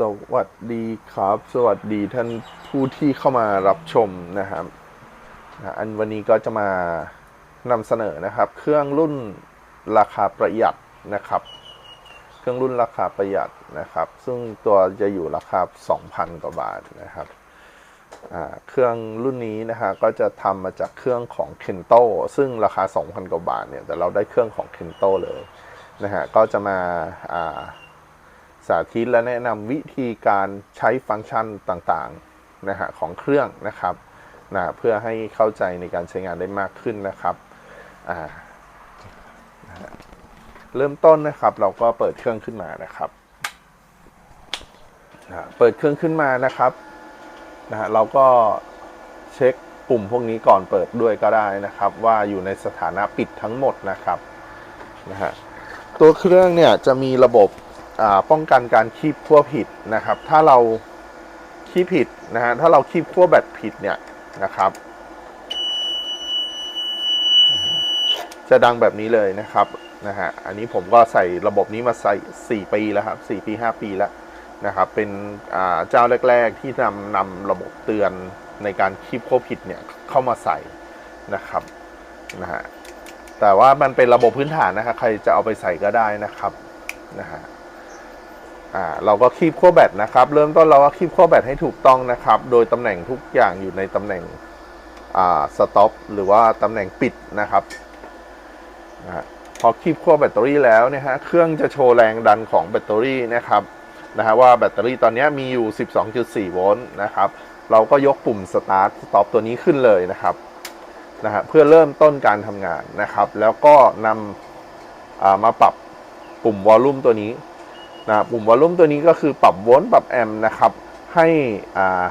สวัสดีครับ สวัสดีท่านผู้ที่เข้ามารับชมนะครับอันวันนี้ก็จะมานำเสนอนะครับ เครื่องรุ่นราคาประหยัดนะครับ เครื่องรุ่นราคาประหยัดนะครับ ซึ่งตัวจะอยู่ราคา 2,000 กว่าบาทนะครับเครื่องรุ่นนี้นะฮะก็จะทำมาจากเครื่องของ Kento ซึ่งราคา 2,000 กว่าบาทเนี่ยแต่เราได้เครื่องของ Kento เลยนะฮะก็จะมาา สาธิตและแนะนำวิธีการใช้ฟังก์ชันต่างๆนะฮะของเครื่องนะครับนะเพื่อให้เข้าใจในการใช้งานได้มากขึ้นนะครับเริ่มต้นนะครับเราก็เปิดเครื่องขึ้นมานะครับนะเปิดเครื่องขึ้นมานะครับนะฮะเราก็เช็คปุ่มพวกนี้ก่อนเปิดด้วยก็ได้นะครับ ว่าอยู่ในสถานะปิดทั้งหมดนะครับนะฮะตัวเครื่องเนี่ยจะมีระบบ ป้องกันการคีบขั้วผิดนะครับ ถ้าเราคีบผิดนะฮะถ้าเราคีบขั้วแบตผิดเนี่ยนะครับ จะดังแบบนี้เลยนะครับนะฮะอันนี้ผมก็ใส่ระบบนี้มาใส่ 4 ปีแล้วครับ4ปี 5 ปีแล้วนะครับ เป็นเจ้าแรก ๆ ที่นำนำระบบเตือนในการคีบขั้วผิดเนี่ยเข้ามาใส่นะครับนะฮะแต่ว่ามันเป็นระบบพื้นฐานนะครับใครจะเอาไปใส่ก็ได้นะครับนะฮะ อ่าเราก็คีบขั้วแบตนะครับ เริ่มต้นเราก็คีบขั้วแบตให้ถูกต้องนะครับ โดยตำแหน่งทุกอย่างอยู่ในตำแหน่งอ่าสต็อปหรือว่าตำแหน่งปิดนะครับนะพอคีบขั้วแบตเตอรี่แล้วเนี่ยฮะเครื่องจะโชว์แรงดันของแบตเตอรี่นะครับนะฮะว่าแบตเตอรี่ตอนนี้มีอยู่ 12.4 โวลต์นะครับ เราก็ยกปุ่ม start stop ตัวนี้ขึ้นเลยนะครับนะฮะเพื่อเริ่มต้นการทำงานนะครับ แล้วก็นำามาปรับปุ่มวอลลุ่มตัวนี้ นะปุ่มวอลลุ่มตัวนี้ก็คือปรับโวลต์ปรับแอมป์นะครับ ให้อ่า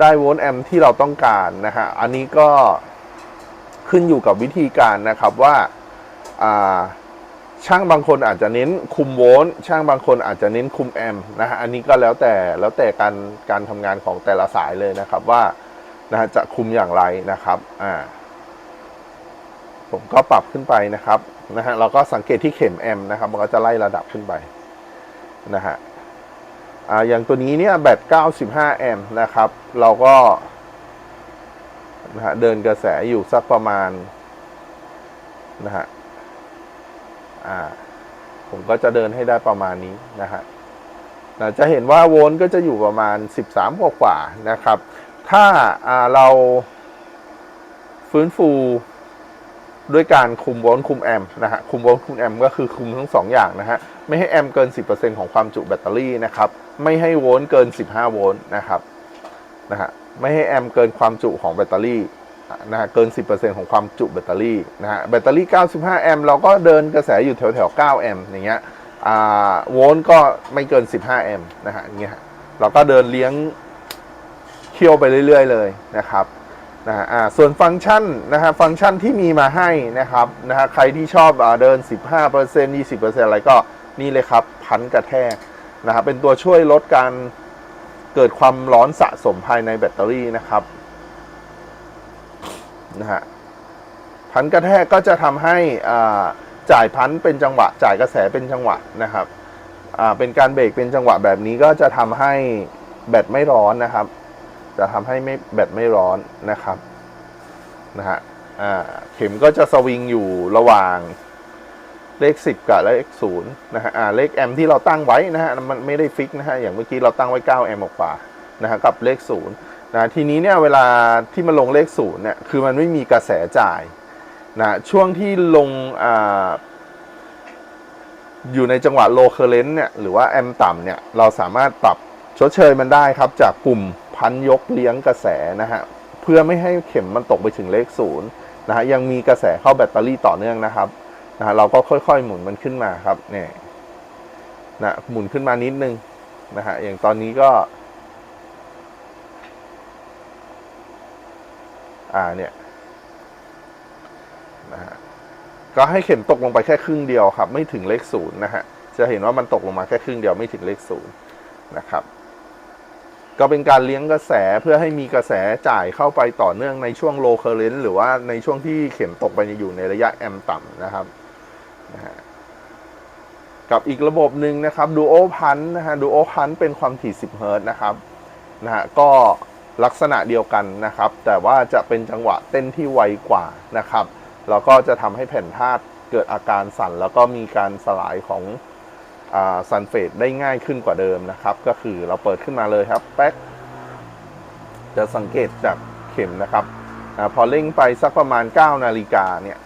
ได้โวลต์แอมป์ที่เราต้องการนะฮะอันนี้ก็ขึ้นอยู่กับวิธีการนะครับว่าอ่าช่างบางคนอาจจะเน้นคุมโวลต์ช่างบางคนอาจจะเน้นคุมแอมป์นะฮะอันนี้ก็แล้วแต่แล้วแต่การการทำงานของแต่ละสายเลยนะครับว่านะฮะจะคุมอย่างไรนะครับอ่าผมก็ปรับขึ้นไปนะครับนะฮะเราก็สังเกตที่เข็มแอมป์นะครับ มันก็จะไล่ระดับขึ้นไป นะฮะอ่าอย่างตัวนี้เนี่ยแบต 95 แอมป์นะครับ เราก็นะฮะเดินกระแสอยู่สักประมาณนะฮะอ่าผมก็จะเดินให้ได้ประมาณนี้นะฮะนะจะเห็นว่าโวลต์ก็จะอยู่ประมาณ 13 กว่ากว่านะครับ ถ้าอ่าเราฟื้นฟู ด้วยการคุมโวลต์คุมแอมป์นะฮะคุมโวลต์คุมแอมป์ก็คือคุมทั้งสองอย่างนะฮะไม่ให้แอมป์เกิน 10%ของความจุแบตเตอรี่นะครับไม่ให้โวลต์เกิน 15 โวลต์นะครับนะฮะไม่ให้แอมป์เกินความจุของแบตเตอรี่นะฮะเกิน 10%ของความจุแบตเตอรี่นะฮะแบตเตอรี่ 95 แอมป์เราก็เดินกระแสอยู่แถวแถว9แอมป์อย่างเงี้ยอ่าโวลต์ก็ไม่เกิน 15 แอมป์นะฮะอย่างเงี้ยเราก็เดินเลี้ยงเคี่ยวไปเรื่อย ๆ เลยนะครับ นะอ่าส่วนฟังก์ชันนะฮะฟังก์ชันที่มีมาให้นะครับนะฮะใครที่ชอบอาเดิน 15% 20%อะไรก็นี่เลยครับ พันกระแทกนะฮะเป็นตัวช่วยลดการเกิดความร้อนสะสมภายในแบตเตอรี่นะครับนะฮะพันกระแทกก็จะทำให้อ่าจ่ายพันเป็นจังหวะ จ่ายกระแสเป็นจังหวะนะครับอ่าเป็นการเบรกเป็นจังหวะแบบนี้ก็จะทำให้แบตไม่ร้อนนะครับ จะทำให้ไม่แบตไม่ร้อนนะครับนะฮะเข็มก็จะสวิงอยู่ระหว่างเลข 10 กับเลข0นะฮะเลขแอมที่เราตั้งไว้นะฮะมันไม่ได้ฟิกนะฮะอย่างเมื่อกี้เราตั้งไว้9แอมออกกว่านะฮะกับเลข0นะทีนี้เนี่ยเวลาที่มันลงเลข0เนี่ยคือมันไม่มีกระแสจ่ายนะช่วงที่ลงอ่าอยู่ในจังหวะ low current เนี่ยหรือว่าแอมต่ำเนี่ยเราสามารถปรับชดเชยมันได้ครับจากปุ่ม พันยกเลี้ยงกระแสนะฮะเพื่อไม่ให้เข็มมันตกไปถึงเลขศูนย์นะฮะยังมีกระแสเข้าแบตเตอรี่ต่อเนื่องนะครับนะฮะเราก็ค่อยๆหมุนมันขึ้นมาครับเนี่ยนะหมุนขึ้นมานิดนึงนะฮะอย่างตอนนี้ก็อ่าเนี่ยนะฮะก็ให้เข็มตกลงไปแค่ครึ่งเดียวครับ ไม่ถึงเลขศูนย์นะฮะจะเห็นว่ามันตกลงมาแค่ครึ่งเดียวไม่ถึงเลขศูนย์นะครับ ก็เป็นการเลี้ยงกระแสเพื่อให้มีกระแสจ่ายเข้าไปต่อเนื่องในช่วง low current หรือว่าในช่วงที่เข็มตกไปอยู่ในระยะแอมป์ต่ำนะครับนะฮะกับอีกระบบหนึ่งนะครับดูโอพันนะฮะดูโอพันเป็นความถี่ 10 เฮิร์ตนะครับนะฮะก็ลักษณะเดียวกันนะครับ แต่ว่าจะเป็นจังหวะเต้นที่ไวกว่านะครับแล้วก็จะทำให้แผ่นธาตุเกิดอาการสั่น แล้วก็มีการสลายของ ซันเฟตได้ง่ายขึ้นกว่าเดิมนะครับ ก็คือเราเปิดขึ้นมาเลยครับแป๊กจะสังเกตจากเข็มนะครับอพอเร่งไปสักประมาณ 9 นาฬิกาเนี่ย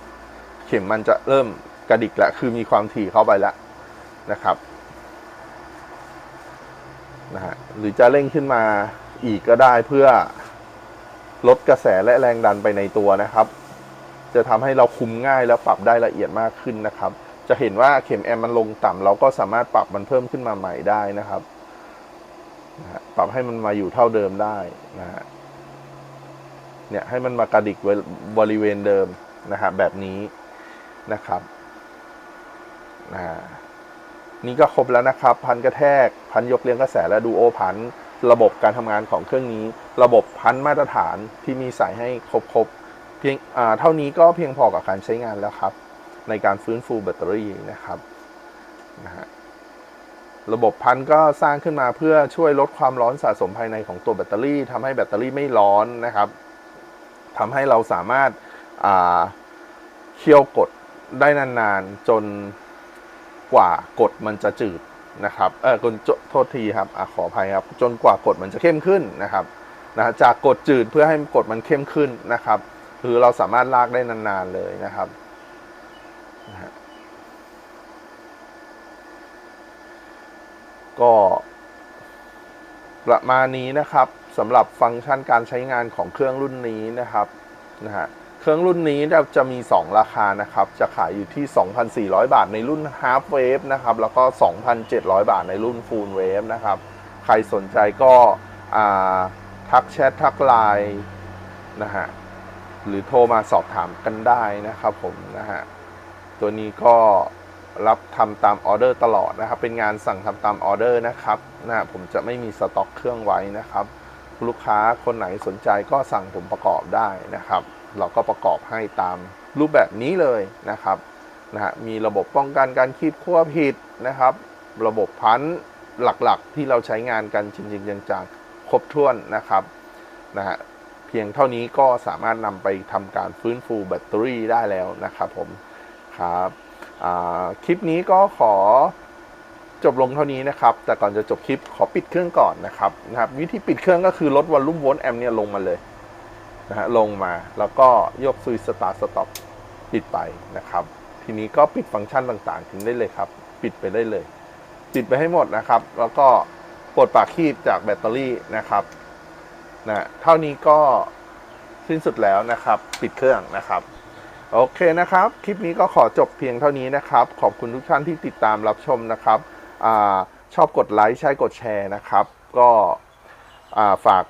เข็มมันจะเริ่มกระดิกแล้วคือมีความถี่เข้าไปแล้วนะครับนะฮะหรือจะเร่งขึ้นมาอีกก็ได้เพื่อลดกระแสและแรงดันไปในตัวนะครับ จะทำให้เราคุมง่ายแล้วปรับได้ละเอียดมากขึ้นนะครับ จะเห็นว่าเข็มแอมมันลงต่ำเราก็สามารถปรับมันเพิ่มขึ้นมาใหม่ได้นะครับนะปรับให้มันมาอยู่เท่าเดิมได้นะฮะเนี่ยให้มันมากระดิกบริเวณเดิมนะฮะแบบนี้นะครับนะนี่ก็ครบแล้วนะครับ พันกระแทก พันยกเลี้ยงกระแสและดูโอพันระบบการทำงานของเครื่องนี้ ระบบพันมาตรฐานที่มีใส่ให้ครบๆเพียงเท่านี้ก็เพียงพอกับการใช้งานแล้วครับ ในการฟื้นฟูแบตเตอรี่นะครับนะฮะระบบพันก็สร้างขึ้นมาเพื่อช่วยลดความร้อนสะสมภายในของตัวแบตเตอรี่ทำให้แบตเตอรี่ไม่ร้อนนะครับทำให้เราสามารถาเคี่ยวกดได้นานๆ จนกว่ากดมันจะจืดนะครับเออคนโทษทีครับอขออภัยครับ จนกว่ากดมันจะเข้มขึ้นนะครับนะจากกดจืดเพื่อให้กดมันเข้มขึ้นนะครับ คือเราสามารถลากได้นานๆเลยนะครับ นะฮะก็ประมาณนี้นะครับสำหรับฟังก์ชันการใช้งานของเครื่องรุ่นนี้นะครับนะฮะเครื่องรุ่นนี้จะมี 2 ราคานะครับ จะขายอยู่ที่ 2,400 บาทในรุ่น Half Wave นะครับ แล้วก็ 2,700 บาทในรุ่น Full Wave นะครับ ใครสนใจก็ทักแชททักไลน์นะฮะ หรือโทรมาสอบถามกันได้นะครับผมนะฮะ ตัวนี้ก็รับทำตามออเดอร์ตลอดนะครับ เป็นงานสั่งทำตามออเดอร์นะครับนะผมจะไม่มีสต็อกเครื่องไว้นะครับ ลูกค้าคนไหนสนใจก็สั่งผมประกอบได้นะครับ เราก็ประกอบให้ตามรูปแบบนี้เลยนะครับนะฮะมีระบบป้องกันการคีบขั้วผิดนะครับ ระบบพันหลักๆ ที่เราใช้งานกันจริงๆจังๆครบถ้วนนะครับนะฮะเพียงเท่านี้ก็สามารถนำไปทำการฟื้นฟูแบตเตอรี่ได้แล้วนะครับผม ครับคลิปนี้ก็ขอจบลงเท่านี้นะครับ แต่ก่อนจะจบคลิปขอปิดเครื่องก่อนนะครับนะครับวิธีปิดเครื่องก็คือลดวอลลุ่มโวลต์แอมป์เนี่ยลงมาเลยนะฮะลงมาแล้วก็ยกซุยสตาร์สต็อปปิดไปนะครับ ทีนี้ก็ปิดฟังก์ชันต่างๆ ทิ้งได้เลยครับ ปิดไปได้เลย ปิดไปให้หมดนะครับ แล้วก็ปลดปากคีบจากแบตเตอรี่นะครับนะเท่านี้ก็สิ้นสุดแล้วนะครับ ปิดเครื่องนะครับ โอเคนะครับ คลิปนี้ก็ขอจบเพียงเท่านี้นะครับ ขอบคุณทุกท่านที่ติดตามรับชมนะครับอชอบกดไลค์ใช่กดแชร์นะครับ ก็ฝาก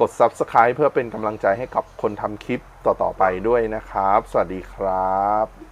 กด Subscribe เพื่อเป็นกำลังใจให้กับคนทำคลิปต่อ ๆ ไปด้วยนะครับ สวัสดีครับ